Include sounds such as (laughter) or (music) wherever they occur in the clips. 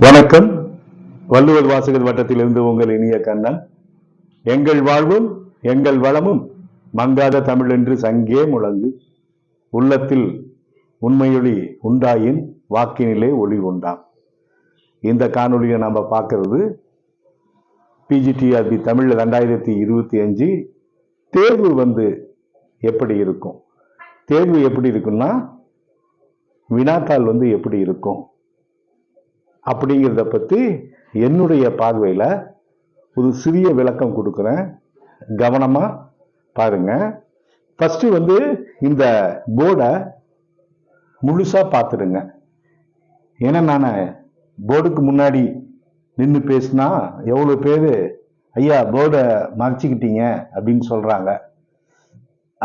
வணக்கம். வள்ளுவர் வாசகர் வட்டத்திலிருந்து உங்கள் இனிய கண்ணன். எங்கள் வாழ்வும் எங்கள் வளமும் மங்காத தமிழ் என்று சங்கே முழங்கு. உள்ளத்தில் உண்மையொளி உண்டாயின் வாக்கினிலே ஒளி உண்டாம். இந்த காணொளியை நம்ம பார்க்கறது பிஜிடிஆர்பி தமிழ் ரெண்டாயிரத்தி இருபத்தி அஞ்சு. தேர்வு வந்து எப்படி இருக்கும்? தேர்வு எப்படி இருக்குன்னா வினாத்தாள் வந்து எப்படி இருக்கும்? அப்படிங்கிறத பற்றி என்னுடைய பார்வையில் ஒரு சிறிய விளக்கம் கொடுக்குறேன். கவனமாக பாருங்க. ஃபஸ்ட்டு வந்து இந்த போர்டை முழுசாக பார்த்துடுங்க. ஏன்னா நான் போர்டுக்கு முன்னாடி நின்று பேசினா எவ்வளோ பேர் ஐயா போர்டை மறைச்சிக்கிட்டீங்க அப்படின்னு சொல்கிறாங்க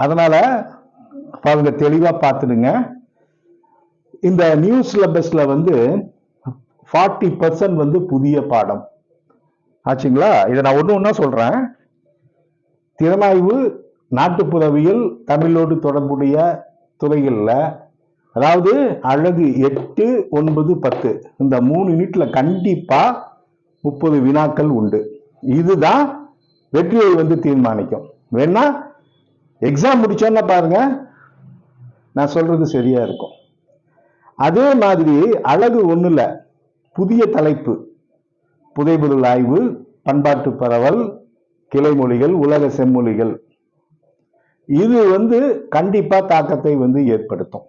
அதனால் பாருங்க தெளிவாக பார்த்துடுங்க. இந்த நியூ சிலபஸில் வந்து ஃபார்ட்டி பர்சன்ட் வந்து புதிய பாடம். ஆச்சுங்களா? இதை நான் ஒன்று ஒன்றா சொல்கிறேன் திறனாய்வு நாட்டுப்புறவியல் தமிழோடு தொடர்புடைய துறைகளில் அதாவது அழகு எட்டு ஒன்பது பத்து இந்த மூணு யூனிட்டில் கண்டிப்பாக முப்பது வினாக்கள் உண்டு. இதுதான் வெற்றியை வந்து தீர்மானிக்கும். வேணா எக்ஸாம் முடிச்சோன்னா பாருங்க நான் சொல்றது சரியா இருக்கும். அதே மாதிரி அழகு ஒண்ணுல புதிய தலைப்பு. புதைபொருள் ஆய்வு பண்பாட்டு பரவல் கிளைமொழிகள் உலக செம்மொழிகள். இது வந்து கண்டிப்பாக தாக்கத்தை வந்து ஏற்படுத்தும்.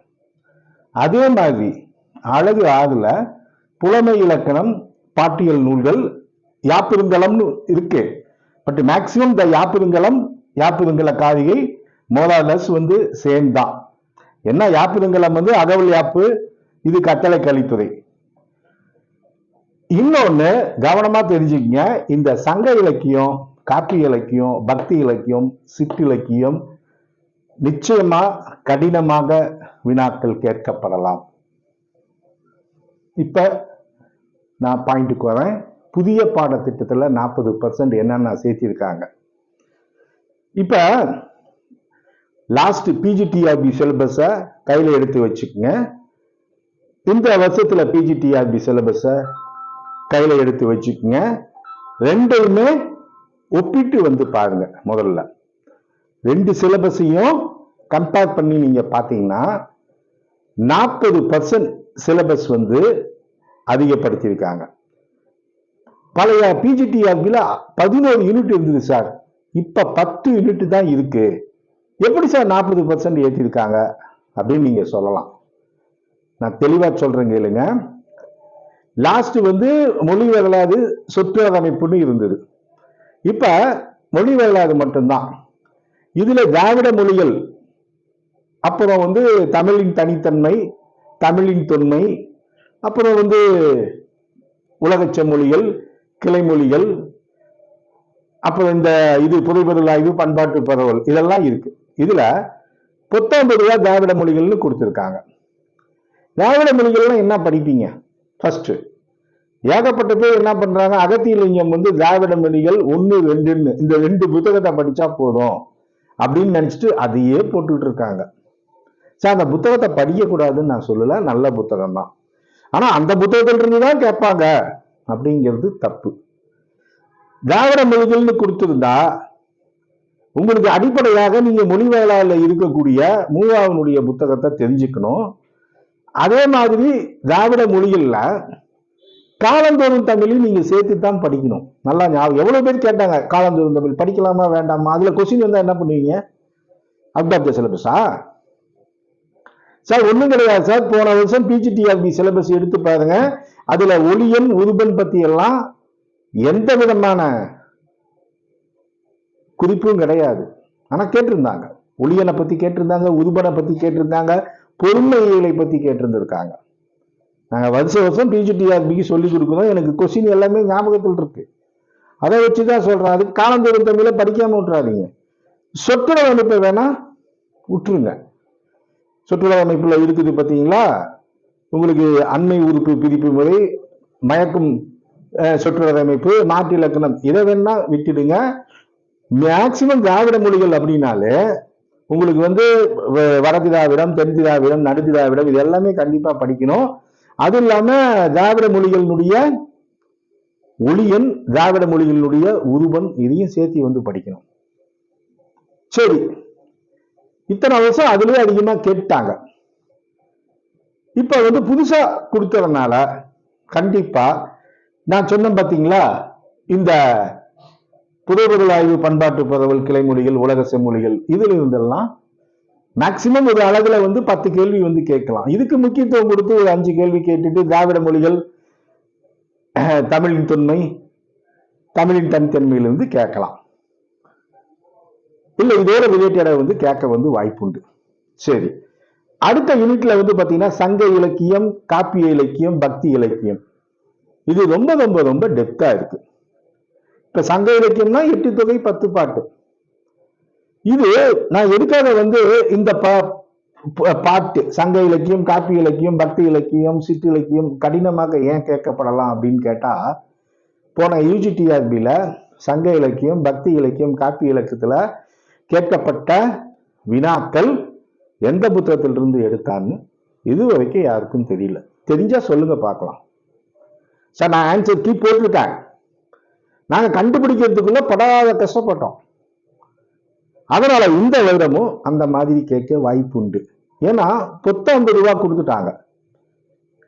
அதே மாதிரி அழகு ஆறுல புலமை இலக்கணம் பாட்டியல் நூல்கள் யாப்பிருங்கலம்னு இருக்கு. பட் மேக்சிமம் இந்த யாப்பிருங்கலம் யாப்பிருங்கல காரிகை மோலாலஸ் வந்து சேம் தான். என்ன யாப்பிருங்கலம் வந்து அகவல் யாப்பு இது கட்டளை கலித்துறை இன்னொன்னு கவனமா தெரிஞ்சுக்கங்க. இந்த சங்க இலக்கியம் காப்பி இலக்கியம் பக்தி இலக்கியம் சிற்றிலக்கியம் நிச்சயமா கடினமாக வினாக்கள் கேட்கப்படலாம். இப்ப நான் பாயிண்ட்டுக்கு வரேன். புதிய பாடத்திட்டத்தில் நாற்பது பர்சன்ட் என்னென்ன சேர்த்திருக்காங்க. இப்ப லாஸ்ட் பிஜிடிஆர்பி சிலபஸை கையில் எடுத்து வச்சுக்கோங்க. இந்த வருஷத்தில் பிஜிடிஆர்பி சிலபஸை கையில் எடுத்து வச்சுக்கோங்க. ரெண்டையுமே ஒப்பிட்டு வந்து பாருங்க முதல்ல. ரெண்டு சிலபஸையும் கம்பேர் பண்ணி நீங்க பார்த்தீங்கன்னா நாற்பது பர்சன்ட் சிலபஸ் வந்து அதிகப்படுத்தியிருக்காங்க. பழைய பிஜிடிஆர்பியில் பதினோரு யூனிட் இருந்தது சார். இப்போ பத்து யூனிட் தான் இருக்கு. எப்படி சார் நாற்பது பர்சன்ட் ஏற்றிருக்காங்க அப்படின்னு நீங்கள் சொல்லலாம். நான் தெளிவாக சொல்கிறேங்க கேளுங்க. லாஸ்ட் வந்து மொழி வரலாறு சொற்றொடர் அமைப்புன்னு இருந்தது. இப்ப மொழி வரலாறு மட்டும்தான். இதுல திராவிட மொழிகள் அப்புறம் வந்து தமிழின் தனித்தன்மை தமிழின் தொன்மை அப்புறம் வந்து உலகச்ச மொழிகள் கிளைமொழிகள் அப்புறம் இந்த இது புதைபொருள் ஆய்வு பண்பாட்டு பரவல் இதெல்லாம் இருக்கு. இதுல புத்தம்பது ரூபா திராவிட மொழிகள்னு கொடுத்துருக்காங்க. திராவிட மொழிகள்லாம் என்ன படிப்பீங்க? ஃபர்ஸ்ட் ஏகப்பட்ட பேர் என்ன பண்றாங்க? அகத்தியலிங்கம் வந்து திராவிட மொழிகள் ஒன்று ரெண்டுன்னு இந்த ரெண்டு புத்தகத்தை படிச்சா போதும் அப்படின்னு நினைச்சிட்டு அதையே போட்டுட்டு இருக்காங்க. சார் அந்த புத்தகத்தை படிக்கக்கூடாதுன்னு நான் சொல்லல. நல்ல புத்தகம் தான். ஆனா அந்த புத்தகத்துல இருந்து தான் கேட்பாங்க. அப்படிங்கிறது தப்பு. திராவிட மொழிகள்னு கொடுத்துருந்தா உங்களுக்கு அடிப்படையாக நீங்க மொழி இருக்கக்கூடிய மூவாவனுடைய புத்தகத்தை தெரிஞ்சுக்கணும். அதே மாதிரி திராவிட மொழிகளில் காலந்தோறும் தமிழையும் நீங்கள் சேர்த்து தான் படிக்கணும். நல்லா ஞாபகம் எவ்வளோ பேர் கேட்டாங்க காலந்தோறும் தமிழ் படிக்கலாமா வேண்டாமா? அதில் கொஸ்டின் வந்தால் என்ன பண்ணுவீங்க? அவுட் ஆஃப் த சிலபஸா சார் ஒன்றும் கிடையாது சார். போன வருஷம் பிஜிடிஆர்பி சிலபஸ் எடுத்து பாருங்க. அதில் ஒளியன் உருபன் பற்றியெல்லாம் எல்லாம் எந்த விதமான குறிப்பும் கிடையாது. ஆனால் கேட்டிருந்தாங்க. ஒளியனை பற்றி கேட்டிருந்தாங்க உருபனை பற்றி கேட்டிருந்தாங்க. பொறுமைகளை பத்தி கேட்டிருந்திருக்காங்க. நாங்க வருஷ வருஷம் பிஜிடிஆர்பிக்கு சொல்லி கொடுக்குறோம். எனக்கு கொஸ்டின் எல்லாமே ஞாபகத்தில் இருக்கு. அதை வச்சுதான் சொல்றேன். அதுக்கு காலந்தோறும் தமிழை படிக்காம விட்டுறாதீங்க. சொற்றொடர் அமைப்பை வேணா விட்டுருங்க. சுற்றுலா அமைப்புல இருக்குது பார்த்தீங்களா? உங்களுக்கு அண்மை உறுப்பு பிரிப்பு முறை மயக்கும் சுற்றுலா அமைப்பு நாட்டு இலக்கணம் இதை வேணா விட்டுடுங்க. மேக்சிமம் திராவிட மொழிகள் அப்படின்னாலே உங்களுக்கு வந்து வ- வட திராவிடம் இது எல்லாமே கண்டிப்பா படிக்கணும். அது இல்லாம திராவிட மொழிகளினுடைய ஒளியன் திராவிட மொழிகளினுடைய உருவன் இதையும் சேர்த்து வந்து படிக்கணும். சரி. இத்தனை வருஷம் அதுலயே அதிகமா கேட்டாங்க இப்ப வந்து புதுசா கொடுத்ததுனால கண்டிப்பா நான் சொன்னேன் பாத்தீங்களா இந்த புதைபொருள் ஆய்வு பண்பாட்டு பரவல் கிளைமொழிகள் உலக செம்மொழிகள் இதுல இருந்தெல்லாம் மேக்சிமம் ஒரு அளவில் வந்து பத்து கேள்வி வந்து கேட்கலாம். இதுக்கு முக்கியத்துவம் கொடுத்து ஒரு அஞ்சு கேள்வி கேட்டுட்டு திராவிட மொழிகள் (clears throat) தமிழின் தொன்மை தமிழின் தனித்தன்மையிலிருந்து கேட்கலாம். இல்லை இதோட ரிலேட்டடாக வந்து கேட்க வந்து வாய்ப்புண்டு. சரி. அடுத்த யூனிட்ல வந்து பார்த்தீங்கன்னா சங்க இலக்கியம் காப்பிய இலக்கியம் பக்தி இலக்கியம். இது ரொம்ப ரொம்ப ரொம்ப டெப்தா இருக்குது இப்ப சங்க இலக்கியம்னா எட்டு தொகை பத்து பாட்டு. இது நான் எதுக்காக வந்து இந்த பா- பாட்டு சங்க இலக்கியம் காப்பி இலக்கியம் பக்தி இலக்கியம் சித்து இலக்கியம் கடினமாக ஏன் கேட்கப்படலாம் அப்படின்னு கேட்டா போன யூஜிடிஆர்பியில சங்க இலக்கியம் பக்தி இலக்கியம் காப்பி இலக்கியத்துல கேட்கப்பட்ட வினாக்கள் எந்த புத்தகத்திலிருந்து எடுத்தான்னு இது வரைக்கும் யாருக்கும் தெரியல. தெரிஞ்சா சொல்லுங்க பார்க்கலாம். சார் நான் ஆன்சர் கீ போட்டிருக்கேன். நாங்கள் கண்டுபிடிக்கிறதுக்குள்ள படாத கஷ்டப்பட்டோம். அதனால இந்த வருடமும் அந்த மாதிரி கேட்க வாய்ப்பு உண்டு. ஏன்னா பத்தொன்பது ரூபா கொடுத்துட்டாங்க.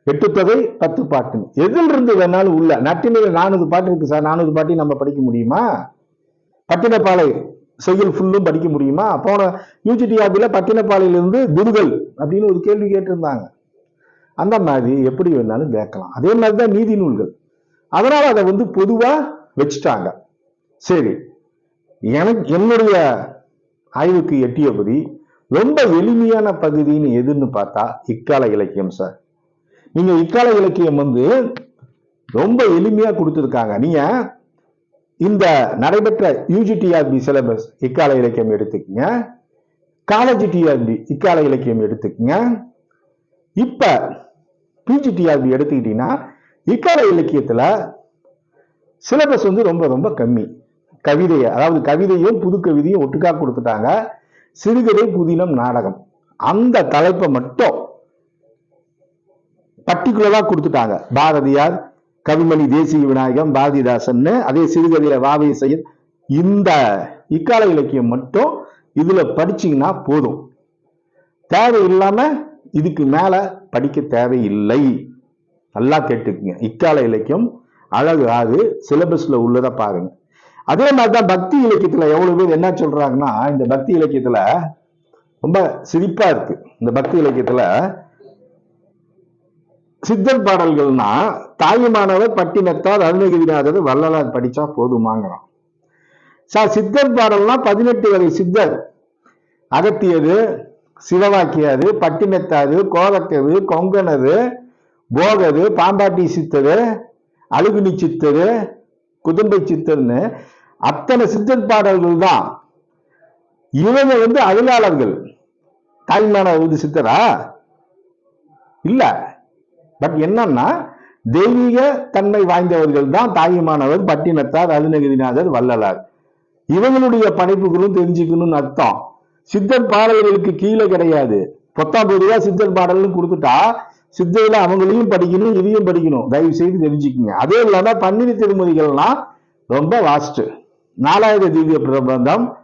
எட்டு தொகை பத்து பாட்டுன்னு. எதில் இருந்து வேணாலும் உள்ள நட்டினில நானூறு பாட்டு இருக்கு சார் நானூறு பாட்டி நம்ம படிக்க முடியுமா? பட்டினப்பாலை செய்யுள் ஃபுல்லும் படிக்க முடியுமா? போன யூஜிடிஆபில பட்டினப்பாலையிலிருந்து குருகள் அப்படின்னு ஒரு கேள்வி கேட்டிருந்தாங்க. அந்த மாதிரி எப்படி வேணாலும் கேட்கலாம். அதே மாதிரி தான் நீதி நூல்கள். அதனால் அதை வந்து பொதுவாக வச்சுட்டாங்க. சரி எனக்கு என்னுடைய ஆய்வுக்கு எட்டியபடி ரொம்ப எளிமையான பகுதின்னு எதுன்னு பார்த்தா இக்கால இலக்கியம் சார் நீங்க இக்கால இலக்கியம் வந்து ரொம்ப எளிமையா கொடுத்துருக்காங்க. நீங்க இந்த நடைபெற்ற யூஜிடிஆர்பி சிலபஸ் இக்கால இலக்கியம் எடுத்துக்கங்க. காலேஜ் டிஆர்பி இக்கால இலக்கியம் எடுத்துக்கங்க. இப்ப பிஜிடிஆர்பி எடுத்துக்கிட்டீங்கன்னா இக்கால இலக்கியத்துல சிலபஸ் வந்து ரொம்ப ரொம்ப கம்மி. கவிதையை அதாவது கவிதையும் புது கவிதையும் ஒட்டுக்கா கொடுத்துட்டாங்க. சிறுகதை புதினம் நாடகம். அந்த தலைப்பை மட்டும் பர்டிகுலராக கொடுத்துட்டாங்க. பாரதியார் கவிமணி தேசிய விநாயகம் பாரதிதாசன் அதே சிறுகதையில வாவை செய்ய இந்த இக்கால இலக்கியம் மட்டும் இதுல படிச்சீங்கன்னா போதும். தேவை இல்லாம இதுக்கு மேல படிக்க தேவையில்லை. நல்லா கேட்டுக்குங்க. இக்கால இலக்கியம் அழகு அது சிலபஸ்ல உள்ளதை பாருங்க. அதே மாதிரிதான் பக்தி இலக்கியத்துல எவ்வளவு பேர் என்ன சொல்றாங்கன்னா இந்த பக்தி இலக்கியத்துல ரொம்ப சிரிப்பா இருக்கு. இந்த பக்தி இலக்கியத்துல சித்தர் பாடல்கள்னா தாயுமானவர் பட்டினத்தார் அருணகிரிநாதர் வள்ளலார் படிச்சா போதுமாங்கிறான். சார் சித்தர் பாடல்னா பதினெட்டு வரை சித்தர். அகத்தியது சிவவாக்கியாது பட்டினத்தாரு கோலக்கது கொங்கனது போகது பாம்பாட்டி சித்தரு அழுகுனி சித்தரு குதும்பை சித்தர்னு அத்தனை சித்தர் பாடல்கள் தான். இவங்க வந்து அழுகாளர்கள் தாய்மான வந்து சித்தரா? இல்ல. பட் என்னன்னா தெய்வீக தன்மை வாய்ந்தவர்கள் தான் தாயுமானவர் பட்டினத்தார் அருணகிரிநாதர் வள்ளலார். இவங்களுடைய படைப்புகளும் தெரிஞ்சுக்கணும்னு அர்த்தம். சித்தர் பாடல்களுக்கு கீழே கிடையாது. பத்தாம் ரூபா சித்தர் பாடல்னு கொடுத்துட்டா சித்தையில அவங்களையும் படிக்கணும் இதையும் படிக்கணும். தயவு செய்து தெரிஞ்சுக்கங்க அதே இல்லாம பன்னிரு திருமதிகள்லாம் ரொம்ப வாஸ்ட் நாலாயிரம் திவ்ய பிரபந்தம்.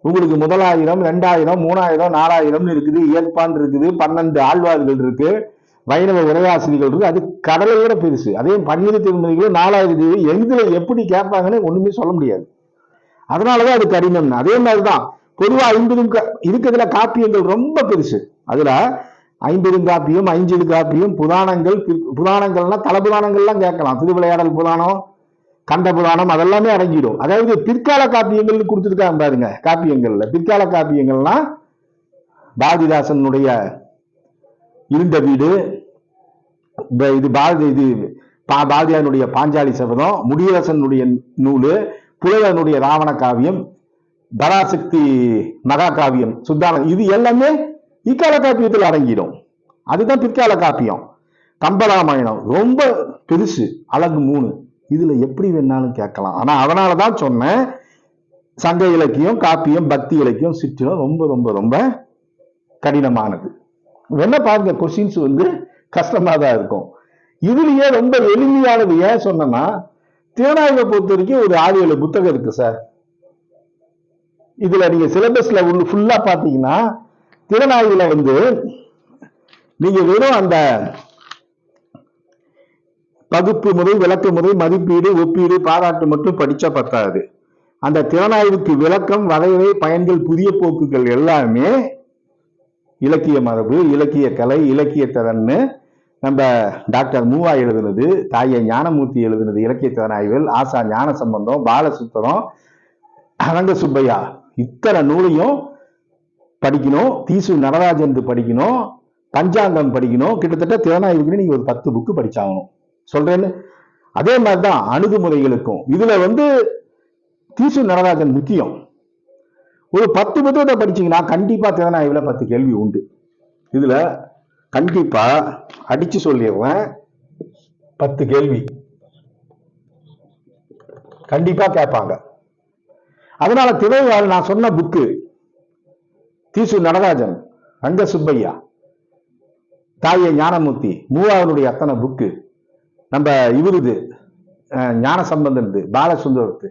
உங்களுக்கு முதலாயிரம் ரெண்டாயிரம் மூணாயிரம் நாலாயிரம்னு இருக்குது. ஏற்பான் இருக்குது. பன்னெண்டு ஆழ்வார்கள் இருக்கு. வைணவ உரையாசிரியர்கள் இருக்கு. அது கடலை விட பெருசு. அதே பன்னிரு திருமதிகளும் நாலாயிரம் தேவி எதுல எப்படி கேட்பாங்கன்னு ஒண்ணுமே சொல்ல முடியாது. அதனாலதான் அது கடினம் அதே மாதிரிதான் பொதுவா ஐம்பதும் இருக்கிறதுல காப்பியங்கள் ரொம்ப பெருசு. அதுல ஐம்பதும் காப்பியம் ஐஞ்சது காப்பியம் புராணங்கள் புராணங்கள்னா தல புராணங்கள்லாம் கேட்கலாம். திருவிளையாடல் புராணம் கண்ட புராணம் அதெல்லாமே அடங்கிடும். அதாவது பிற்கால காப்பியங்கள்னு கொடுத்துருக்காங்க பாருங்க காப்பியங்கள்ல. பிற்கால காப்பியங்கள்னா பாரதிதாசனுடைய இருண்ட வீடு இது பாரதி இது பா- பாரதியாருடைய பாஞ்சாலி சபதம் முடியரசனுடைய நூலு புலவனுடைய ராவண காவியம் பராசக்தி மகா காவியம் சுத்தானம் இது எல்லாமே இக்கால காப்பியத்தில் அடங்கிடும். அதுதான் பிற்கால காப்பியம் கம்பராமாயணம் ரொம்ப பெருசு அழகு மூணு. இதுல எப்படி வேணாலும் கேட்கலாம். ஆனா அதனாலதான் சொன்னேன் சங்க இலக்கியம் காப்பியம் பக்தி இலக்கியம் சிற்றிலம் ரொம்ப ரொம்ப ரொம்ப கடினமானது. என்ன பாருங்க கொஸ்டின்ஸ் வந்து கஷ்டமா தான் இருக்கும். இதுலயே ரொம்ப எளிமையானது ஏன் சொன்னேன்னா திறனாய்வை பொறுத்த வரைக்கும் ஒரு ஆறு ஏழு புத்தகம் இருக்கு சார். இதுல நீங்க சிலபஸ்ல உள்ள ஃபுல்லா பாத்தீங்கன்னா திறனாய்வுல வந்து நீங்க வெறும் அந்த பகுப்பு முறை விளக்க முறை மதிப்பீடு ஒப்பீடு பாராட்டு மட்டும் படிச்சா பத்தாது. அந்த திறனாய்வுக்கு விளக்கம் வரையறை பயன்கள் புதிய போக்குகள் எல்லாமே இலக்கிய மரபு இலக்கிய கலை இலக்கிய திறன்னு நம்ம டாக்டர் மூவா எழுதுனது தாய ஞானமூர்த்தி எழுதுனது இலக்கிய திறனாய்வில் ஆசா ஞான சம்பந்தம் பாலசுத்தரம் அரங்க சுப்பையா இத்தனை நூலையும் படிக்கணும். தீசு நடராஜன் படிக்கணும். பஞ்சாங்கம் படிக்கணும். கிட்டத்தட்ட திறனாய்வுக்கு நீங்க ஒரு பத்து புக்கு படிச்சாகணும். சொல்றேன்னு? அதே மாதிரிதான் அணுகுமுறைகளுக்கும். இதுல வந்து தீசு நடராஜன் முக்கியம். ஒரு பத்து புத்தகத்தை படிச்சீங்கன்னா கண்டிப்பா திறனாய்வுல பத்து கேள்வி உண்டு. இதுல கண்டிப்பா அடிச்சு சொல்லிடுறேன். பத்து கேள்வி. கண்டிப்பா கேட்பாங்க. அதனால திரைவாள் நான் சொன்ன புக்கு தீசு நடராஜன் ரங்க சுப்பையா தாயே ஞானமூர்த்தி மூவாவனுடைய அத்தனை புக்கு நம்ம இவருது ஞான சம்பந்தனது பாலசுந்தரத்து.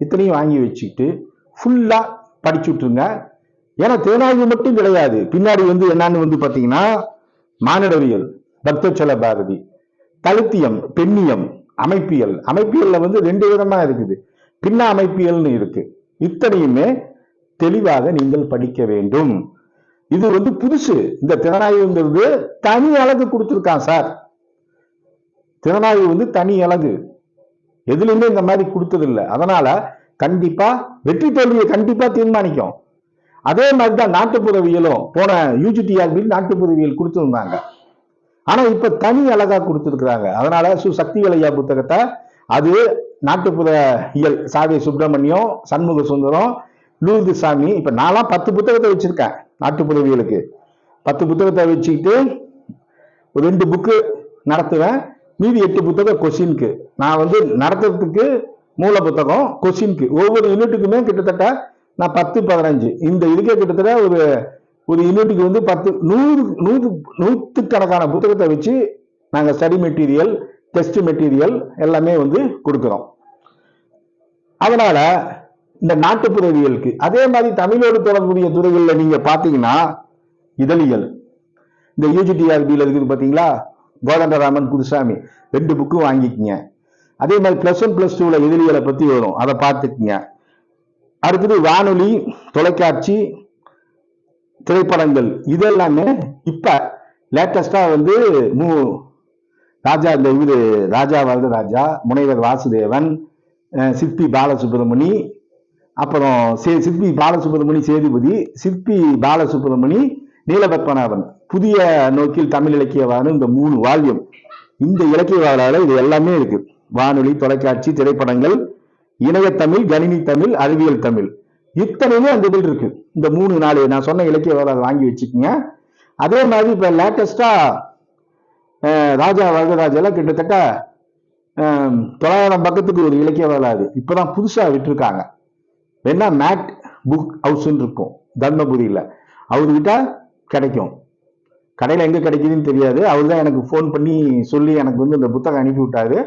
இத்தனையும் வாங்கி வச்சுக்கிட்டு ஃபுல்லா படிச்சு விட்டுருங்க. ஏன்னா தேனாய்வு மட்டும் கிடையாது. பின்னாடி வந்து என்னன்னு வந்து பாத்தீங்கன்னா மானிடவியல் பக்தச்சல பாரதி தலித்தியம் பெண்ணியம் அமைப்பியல். அமைப்பியல்ல வந்து ரெண்டு விதமா இருக்குது. பின்ன அமைப்பியல்னு இருக்கு. இத்தனையுமே தெளிவாக நீங்கள் படிக்க வேண்டும். இது வந்து புதுசு. இந்த திறனாய்வுங்கிறது தனி அழகு கொடுத்துருக்கான் சார். திறனாய்வு வந்து தனி அழகு. எதுலையுமே இந்த மாதிரி கொடுத்ததில்லை. அதனால கண்டிப்பா வெற்றி தோல்வியை கண்டிப்பா தீர்மானிக்கும். அதே மாதிரி தான் நாட்டுப்புறவியலும் போன யூஜிடிஆர்பியில் நாட்டுப்புறவியல் கொடுத்துருந்தாங்க. ஆனா இப்ப தனி அழகா கொடுத்துருக்குறாங்க. அதனால சு சக்திவேலையா புத்தகத்தை அது நாட்டுப்புற இயல் சாவி சுப்பிரமணியம் சண்முக சுந்தரம் லூர்து சாமி இப்போ நான்லாம் பத்து புத்தகத்தை வச்சுருக்கேன் நாட்டு புதவிகளுக்கு பத்து புத்தகத்தை வச்சுக்கிட்டு ஒரு ரெண்டு புக்கு நடத்துவேன். மீதி எட்டு புத்தகம் கொஷினுக்கு நான் வந்து நடத்துறதுக்கு மூல புத்தகம் கொஷினுக்கு ஒவ்வொரு யூனிட்டுக்குமே கிட்டத்தட்ட நான் பத்து பதினஞ்சு. இந்த இதுக்கே கிட்டத்தட்ட ஒரு ஒரு யூனிட்டுக்கு வந்து பத்து நூறு நூறு நூற்றுக்கணக்கான புத்தகத்தை வச்சு நாங்கள் ஸ்டடி மெட்டீரியல் டெஸ்ட் மெட்டீரியல் எல்லாமே வந்து கொடுக்குறோம். அதனால இந்த நாட்டுப்புறவியலுக்கு அதே மாதிரி தமிழோடு தொடர்புடைய துறைகளில் நீங்கள் பார்த்தீங்கன்னா இதழியல். இந்த யூஜிடிஆர்பியில் இருக்குது பார்த்தீங்களா? கோதண்டராமன் குருசாமி. ரெண்டு புக்கும் வாங்கிக்கங்க. அதே மாதிரி ப்ளஸ் ஒன் ப்ளஸ் டூவில் இதழியலை பற்றி வரும். அதை பார்த்துக்குங்க. அடுத்தது வானொலி தொலைக்காட்சி திரைப்படங்கள். இதெல்லாமே இப்போ லேட்டஸ்ட்டாக வந்து மு. ராஜா இந்த இவரு ராஜா வரதராஜா முனைவர் வாசுதேவன் சிற்பி பாலசுப்ரமணி அப்புறம் சிற்பி பாலசுப்ரமணி சேதுபதி சிற்பி பாலசுப்ரமணி நீலபத்மநாபன். புதிய நோக்கில் தமிழ் இலக்கியவான இந்த மூணு வால்யம். இந்த இலக்கியவாளால இது எல்லாமே இருக்கு. வானொலி தொலைக்காட்சி திரைப்படங்கள் இணையத்தமிழ் கணினி தமிழ் அறிவியல் தமிழ். இத்தனையுமே அந்த இதில் இருக்கு. இந்த மூணு நாலு நான் சொன்ன இலக்கிய வரலாறு வாங்கி வச்சுக்கோங்க. அதே மாதிரி இப்ப லேட்டஸ்டா ராஜா வரதராஜெல்லாம் கிட்டத்தட்ட தொள்ளாயிரம் பக்கத்துக்கு ஒரு இலக்கிய வரலாறு இப்பதான் புதுசா விட்டுருக்காங்க. வேணா மேட் புக் ஹவுஸ்ன்னு இருக்கும். தர்மபுரியில். அவர்கிட்ட கிடைக்கும். கடையில் எங்கே கிடைக்குதுன்னு தெரியாது. அவர் தான் எனக்கு ஃபோன் பண்ணி சொல்லி எனக்கு வந்து இந்த புத்தகம் அனுப்பி விட்டாரு.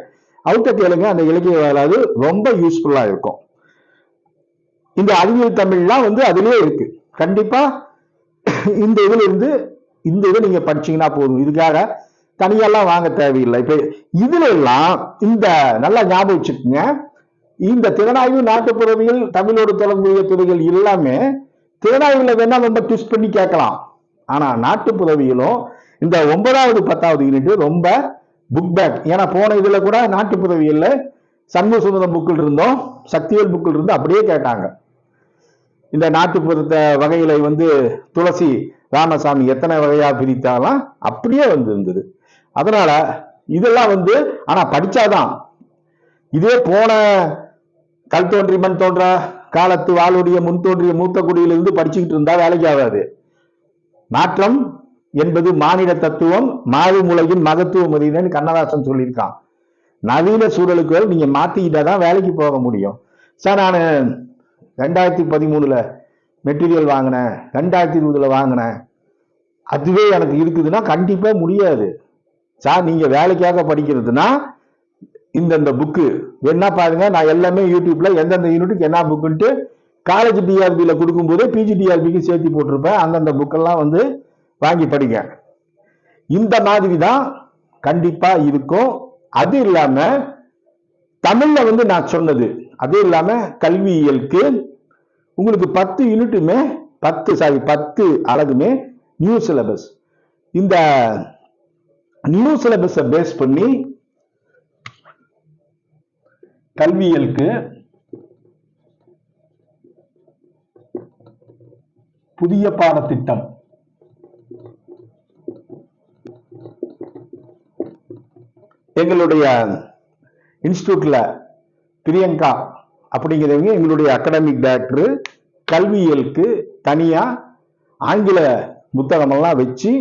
அவர்கிட்ட கேளுங்க அந்த இலக்கிய வேலாது ரொம்ப யூஸ்ஃபுல்லாக இருக்கும். இந்த அறிவியல் தமிழ்லாம் வந்து அதுலேயே இருக்கு. கண்டிப்பாக இந்த இதில் இருந்து இந்த இதை நீங்கள் படிச்சீங்கன்னா போதும். இதுக்காக தனியெல்லாம் வாங்க தேவையில்லை. இப்போ இதுல எல்லாம் இந்த நல்லா ஞாபகம் வச்சுக்கோங்க. இந்த திறனாய்வு நாட்டுப்புறவியல் தமிழோடு தொடர்புடைய துறைகள் எல்லாமே திறனாய்வுல வேணா ரொம்ப ட்விஸ்ட் பண்ணி கேட்கலாம். ஆனா நாட்டுப்புறவியலும் இந்த ஒன்பதாவது பத்தாவது யூனிட் ரொம்ப புக் பேக் ஏன்னா போன இதுல கூட நாட்டுப்புறவியல்ல சண்முக சுந்தரம் புக்கில் இருந்தோம். சக்திவேல் புக்கில் இருந்து அப்படியே கேட்டாங்க. இந்த நாட்டுப்புறத்த வகைகளை வந்து துளசி ராமசாமி எத்தனை வகையா பிரித்தாலாம்? அப்படியே வந்து இருந்தது அதனால இதெல்லாம் வந்து ஆனா படிச்சாதான். இதே போன கல் தோன்றி மண் தோன்றா காலத்து வாளுடைய முன் தோன்றிய மூத்த குடியிலிருந்து படிச்சுக்கிட்டு இருந்தா வேலைக்கு ஆகாது. மாற்றம் என்பது மானிட தத்துவம் மாறும் உலகின் மகத்துவம் அறிந்தேன்னு கண்ணதாசன் சொல்லியிருக்கான். நவீன சூழலுக்கு நீங்க மாத்திக்கிட்டா தான் வேலைக்கு போக முடியும். சார் நான் ரெண்டாயிரத்தி பதிமூணுல மெட்டீரியல் வாங்கினேன் ரெண்டாயிரத்தி இருபதுல வாங்கினேன். அதுவே எனக்கு இருக்குதுன்னா கண்டிப்பா முடியாது. சார் நீங்க வேலைக்காக படிக்கிறதுனா இந்தந்த புக்கு என்ன பாருங்க நான் எல்லாமே யூடியூப்ல எந்தெந்த யூனிட்டுக்கு என்ன புக்குன்ட்டு காலேஜ் டிஆர்பியில் கொடுக்கும்போதே பிஜி டிஆர்பிக்கு சேர்த்து போட்டிருப்பேன். அந்தந்த புக்கெல்லாம் வந்து வாங்கி படிங்க. இந்த மாதிரி தான் கண்டிப்பா இருக்கும். அது இல்லாம தமிழ்ல வந்து நான் சொன்னது அது இல்லாம கல்வியியலுக்கு உங்களுக்கு பத்து யூனிட்டுமே பத்து சாரி பத்து அழகுமே நியூ சிலபஸ் இந்த நியூ சிலபஸை பேஸ் பண்ணி கல்வியலுக்கு புதிய பாடத்திட்டம். எங்களுடைய இன்ஸ்டியூட்ல பிரியங்கா அப்படிங்கிறவங்க எங்களுடைய அகாடமிக் டைரக்டர் கல்வியலுக்கு தனியா ஆங்கில புத்தகமெல்லாம் வச்சு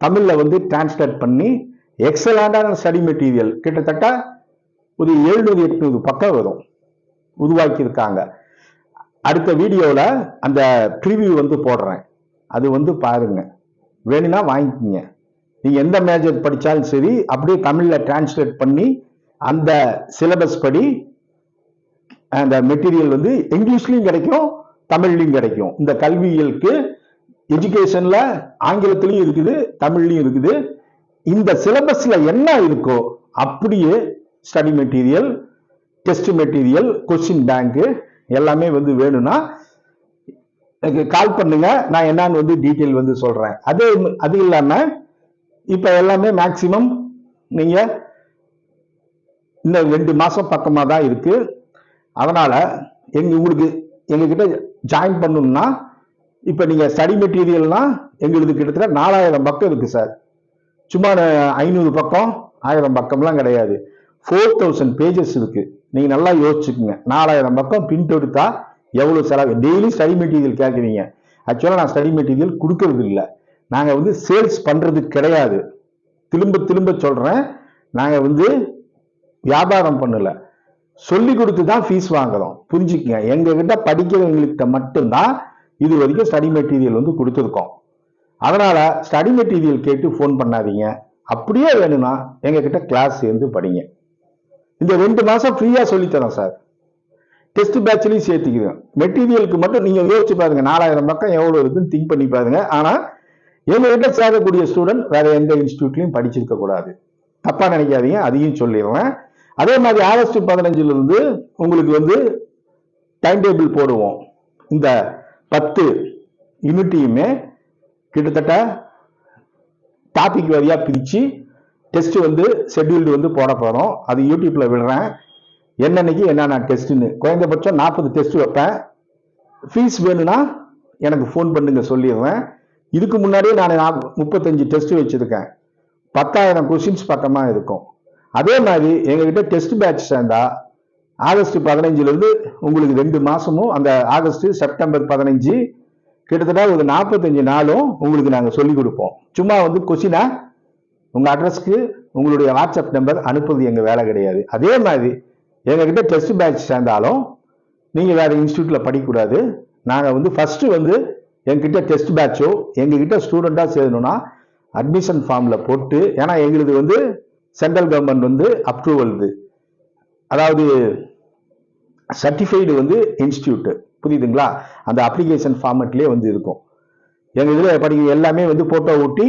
தமிழில் வந்து டிரான்ஸ்லேட் பண்ணி எக்ஸலண்டான ஸ்டடி மெட்டீரியல் கிட்டத்தட்ட ஒரு எழுநூறு எட்நூறு பக்கம் வரும். உருவாக்கியிருக்காங்க. அடுத்த வீடியோவில் அந்த ப்ரிவியூ வந்து போடுறேன். அது வந்து பாருங்க. வேணும்னா வாங்கிக்கோங்க. நீங்கள் எந்த மேஜர் படித்தாலும் சரி அப்படியே தமிழில் டிரான்ஸ்லேட் பண்ணி அந்த சிலபஸ் படி அந்த மெட்டீரியல் வந்து இங்கிலீஷ்லையும் கிடைக்கும் தமிழ்லையும் கிடைக்கும். இந்த கல்வியலுக்கு எஜுகேஷனில் ஆங்கிலத்திலயும் இருக்குது தமிழ்லையும் இருக்குது. இந்த சிலபஸில் என்ன இருக்கோ அப்படியே study material test material question bank எல்லாமே வந்து வேணும்னா எனக்கு கால் பண்ணுங்க. நான் என்னன்னு வந்து டீட்டெயில் வந்து சொல்றேன். அது அது இல்லாமல் இப்போ எல்லாமே மேக்சிமம் நீங்க இந்த ரெண்டு மாசம் பக்கமாக தான் இருக்கு. அதனால எங்க உங்களுக்கு எங்ககிட்ட ஜாயின் பண்ணணும்னா இப்போ நீங்க ஸ்டடி மெட்டீரியல்னா எங்களுக்கு கிட்டத்தட்ட நாலாயிரம் பக்கம் இருக்கு சார் சும்மா ஐநூறு பக்கம் ஆயிரம் பக்கம்லாம் கிடையாது. ஃபோர் தௌசண்ட் பேஜஸ் இருக்கு. நீங்க நல்லா யோசிச்சுக்கோங்க. நாலாயிரம் பக்கம் பிரிண்ட் எடுத்தா எவ்வளோ செலவு? டெய்லி ஸ்டடி மெட்டீரியல் கேட்குறீங்க. ஆக்சுவலாக நான் ஸ்டடி மெட்டீரியல் கொடுக்கறது இல்லை நாங்கள் வந்து சேல்ஸ் பண்ணுறது கிடையாது. திரும்ப திரும்ப சொல்கிறேன் நாங்கள் வந்து வியாபாரம் பண்ணல. சொல்லி கொடுத்து தான் ஃபீஸ் வாங்குறோம். புரிஞ்சுக்கங்க. எங்ககிட்ட படிக்கிறவங்கள்கிட்ட மட்டும்தான் இது வரைக்கும் ஸ்டடி மெட்டீரியல் வந்து கொடுத்துருக்கோம். அதனால் ஸ்டடி மெட்டீரியல் கேட்டு ஃபோன் பண்ணாதீங்க. அப்படியே வேணும்னா எங்ககிட்ட கிளாஸ் சேர்ந்து படிங்க. இந்த ரெண்டு மாசம் ஃப்ரீயா சொல்லித்தரோம் சார் டெஸ்ட் பேட்ச்லையும் சேர்த்துக்கிறோம் மெட்டீரியலுக்கு மட்டும் நீங்க யோசிச்சு பாருங்க. நாலாயிரம் பக்கம் எவ்வளவு இருக்குன்னு திங்க் பண்ணி பாருங்க. ஆனா எங்ககிட்ட சேரக்கூடிய ஸ்டூடெண்ட் வேற எந்த இன்ஸ்டியூட்லயும் படிச்சிருக்க கூடாது. தப்பா நினைக்காதீங்க. அதையும் சொல்லிடுவேன் அதே மாதிரி ஆகஸ்ட் பதினஞ்சுல இருந்து உங்களுக்கு வந்து டைம் டேபிள் போடுவோம். இந்த பத்து யூனிட்டையுமே கிட்டத்தட்ட டாபிக் வரியா பிரிச்சு டெஸ்ட் வந்து ஷெட்யூல்டு வந்து போட போறோம். அது யூடியூப்ல விடுறேன். என்னன்னைக்கு என்னென்ன டெஸ்ட்டுன்னு குறைந்தபட்சம் நாற்பது டெஸ்ட் வைப்பேன். ஃபீஸ் வேணும்னா எனக்கு ஃபோன் பண்ணுங்க சொல்லிடுறேன். இதுக்கு முன்னாடியே நான் முப்பத்தஞ்சு டெஸ்ட் வச்சிருக்கேன். பத்தாயிரம் கொஸ்டின்ஸ் பக்கமாக இருக்கும். அதே மாதிரி எங்ககிட்ட டெஸ்ட் பேட்ச் சேர்ந்தா ஆகஸ்ட் பதினஞ்சுலேருந்து உங்களுக்கு ரெண்டு மாதமும் அந்த ஆகஸ்ட் செப்டம்பர் பதினஞ்சு கிட்டத்தட்ட ஒரு நாற்பத்தஞ்சு நாளும் உங்களுக்கு நாங்கள் சொல்லிக் கொடுப்போம். சும்மா வந்து கொஸ்டினா உங்கள் அட்ரஸ்க்கு உங்களுடைய வாட்ஸ்அப் நம்பர் அனுப்புறது எங்கள் வேலை கிடையாது. அதே மாதிரி எங்ககிட்ட டெஸ்ட் பேட்ச் சேர்ந்தாலும் நீங்கள் வேறு இன்ஸ்டியூட்டில் படிக்கக்கூடாது. நாங்கள் வந்து ஃபஸ்ட்டு வந்து எங்ககிட்ட டெஸ்ட் பேட்சோ எங்ககிட்ட ஸ்டூடெண்ட்டாக சேரணும்னா அட்மிஷன் ஃபார்மில் போட்டு ஏன்னா எங்களுக்கு வந்து சென்ட்ரல் கவர்மெண்ட் வந்து அப்ரூவல் இது. அதாவது சர்டிஃபைடு வந்து இன்ஸ்டியூட்டு புரியுதுங்களா? அந்த அப்ளிகேஷன் ஃபார்மெட்லேயே வந்து இருக்கும். எங்கள் இதில் படிக்க எல்லாமே வந்து ஃபோட்டோ ஊட்டி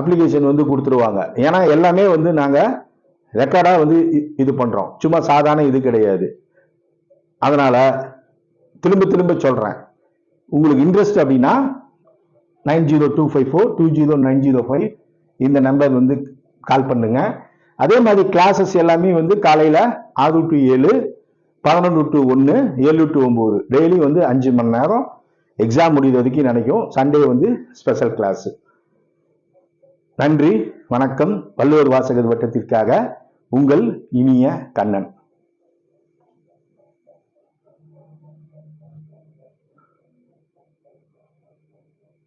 அப்ளிகேஷன் வந்து கொடுத்துருவாங்க. ஏன்னா எல்லாமே வந்து நாங்கள் ரெக்கார்டாக வந்து இ- இது பண்ணுறோம் சும்மா சாதாரண இது கிடையாது. அதனால் திரும்ப திரும்ப சொல்கிறேன் உங்களுக்கு இன்ட்ரெஸ்ட் அப்படின்னா nine zero two five four two zero nine zero five இந்த நம்பர் வந்து கால் பண்ணுங்க. அதே மாதிரி கிளாஸஸ் எல்லாமே வந்து காலையில் ஆறு டு ஏழு பதினொன்று டு ஒன்று ஏழு டு ஒம்பது. டெய்லி வந்து அஞ்சு மணி நேரம். எக்ஸாம் முடிகிற வரைக்கும் நினைக்கும். சண்டே வந்து ஸ்பெஷல் கிளாஸு நன்றி வணக்கம். வள்ளுவர் வாசகர் வட்டத்திற்காக உங்கள் இனிய கண்ணன்.